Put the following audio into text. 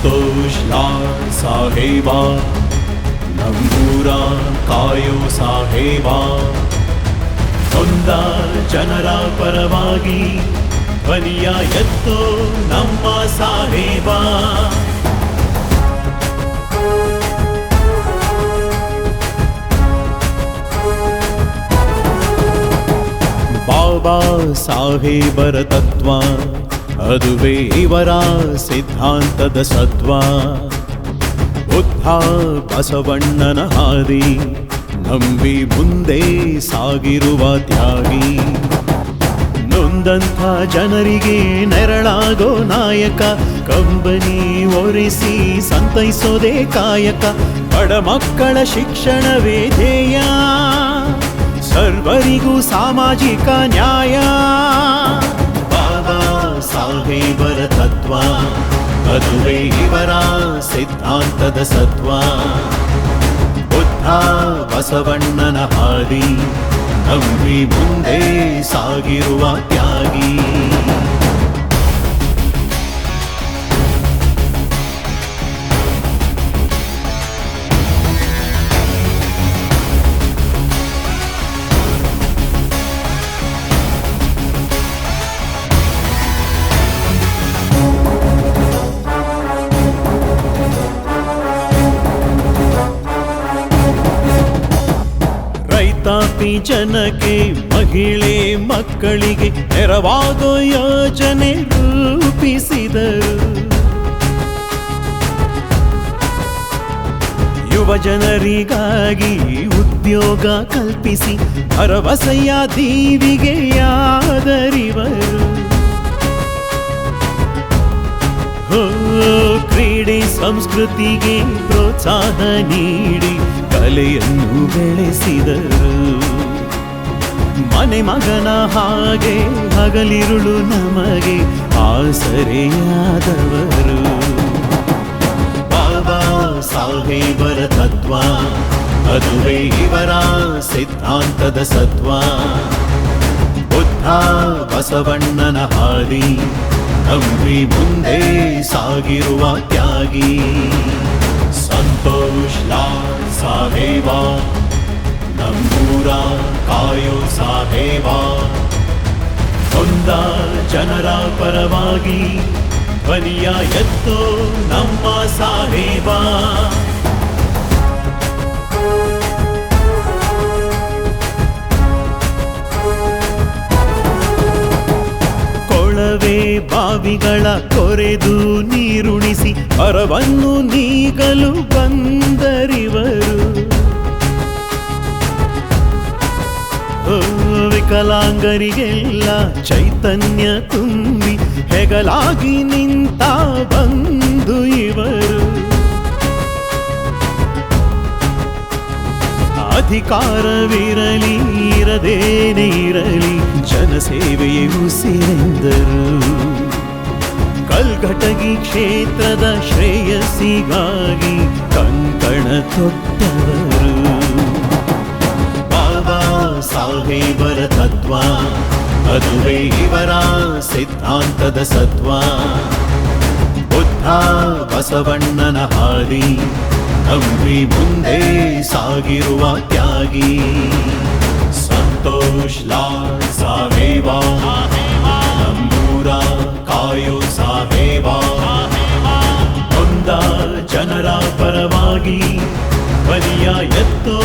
ಸಂತೋಷ್ ಲಾಲ್ ಸಾಹೇಬ ನಮ್ಮೂರ ಕಾಯೋ ಸಾಹೇಬ ನೊಂದ ಜನರ ಪರವಾಗಿ ಧ್ವನಿಯ ಎತ್ತೋ ನಮ್ಮ ಸಾಹೇಬ ಬಾಬಾ ಸಾಹೇಬರ ತತ್ವ ಅದುವೇ ಇವರ ಸಿದ್ಧಾಂತದ ಸತ್ವ. ಬುದ್ಧ ಬಸವಣ್ಣನ ಹಾದಿ, ನಂಬಿ ಮುಂದೆ ಸಾಗಿರುವ ತ್ಯಾಗಿ. ನೊಂದಂಥ ಜನರಿಗೆ ನೆರಳಾಗೋ ನಾಯಕ, ಕಂಬನಿ ಒರೆಸಿ ಸಂತೈಸೋದೇ ಕಾಯಕ. ಬಡ ಮಕ್ಕಳ ಶಿಕ್ಷಣವೇ ಧ್ಯೇಯ ಸರ್ವರಿಗೂ ಸಾಮಾಜಿಕ ನ್ಯಾಯ. ಅದುವೇ ಇವರ ಸಿದ್ಧಾಂತದ ಸತ್ವ. ಬುದ್ಧ ಬಸವಣ್ಣನ ಹಾದಿ ನಂಬಿ ಮುಂದೆ ಸಾಗಿರುವ ತ್ಯಾಗಿ. ಜನಕ್ಕೆ, ಮಹಿಳೆ ಮಕ್ಕಳಿಗೆ ನೆರವಾಗೋ ಯೋಜನೆ ರೂಪಿಸಿದರು. ಯುವ ಜನರಿಗಾಗಿ ಉದ್ಯೋಗ ಕಲ್ಪಿಸಿ, ಭರವಸೆಯ ದೀವಿಗೆ ಯಾದರಿವರು ಕ್ರೀಡೆ ಸಂಸ್ಕೃತಿಗೆ ಪ್ರೋತ್ಸಾಹ ನೀಡಿ, ಕಲೆಯನ್ನು ಬೆಳೆಸಿದರು. ಮನೆ ಮಗನ ಹಾಗೆ ಹಗಲಿರುಳು ನಮಗೆ ಆಸರೆಯಾದವರು. ಬಾಬಾ ಸಾಹೇಬರ ತತ್ವ, ಅದುವೇ ಇವರ ಸಿದ್ಧಾಂತದ ಸತ್ವ. ಬುದ್ಧ ಬಸವಣ್ಣನ ಹಾದಿ ನಂಬಿ ಮುಂದೆ ಸಾಗಿರುವ ತ್ಯಾಗಿ. ಸಂತೋಷ್ ಲಾಲ್ ಸಾಹೇಬ. ನಮ್ಮೂರ ಕಾಯೋ ಸಾಧೇವಾ ಹೊಂದ ಜನರ ಪರವಾಗಿ ಧ್ವನಿಯ ಎತ್ತೋ ನಮ್ಮ ಸಾಧೇವಾ ಕೊಳವೆ ಬಾವಿಗಳ ಕೊರೆದು ನೀರುಣಿಸಿ ಹೊರವನ್ನು ನೀಗಲು ಬಂದರಿವರು ವಿಕಲಾಂಗರಿಗೆಲ್ಲ ಚೈತನ್ಯ ತುಂಬಿ ಹೆಗಲಾಗಿ ನಿಂತ ಬಂದು ಇವರು. ಅಧಿಕಾರವಿರಲಿ, ಇರದೇನೆ ಇರಲಿ, ಜನಸೇವೆಯೇ ಉಸಿರೆಂದರು ಕಲ್ಘಟಗಿ ಕ್ಷೇತ್ರದ ಶ್ರೇಯಸ್ಸಿಗಾಗಿ ಕಂಕಣ ತೊಟ್ಟವರು. ಸಾಹೇಬರ ತತ್ವ, ಅದುವೇ ಇವರ ಸಿದ್ಧಾಂತದ ಸತ್ವ. ಬುದ್ಧ ಬಸವಣ್ಣನ ಹಾಡಿ, ನಂಬಿ ಮುಂದೆ ಸಾಗಿರುವ ತ್ಯಾಗಿ. ಸಂತೋಷ್ ಲಾಲ್ ಸಾವೇವಾ ನಮ್ಮೂರ ಕಾಯೋ ಸಾವೇವಾ ಒಂದ ಜನರ ಪರವಾಗಿ ಬಲಿಯ ಎತ್ತೋ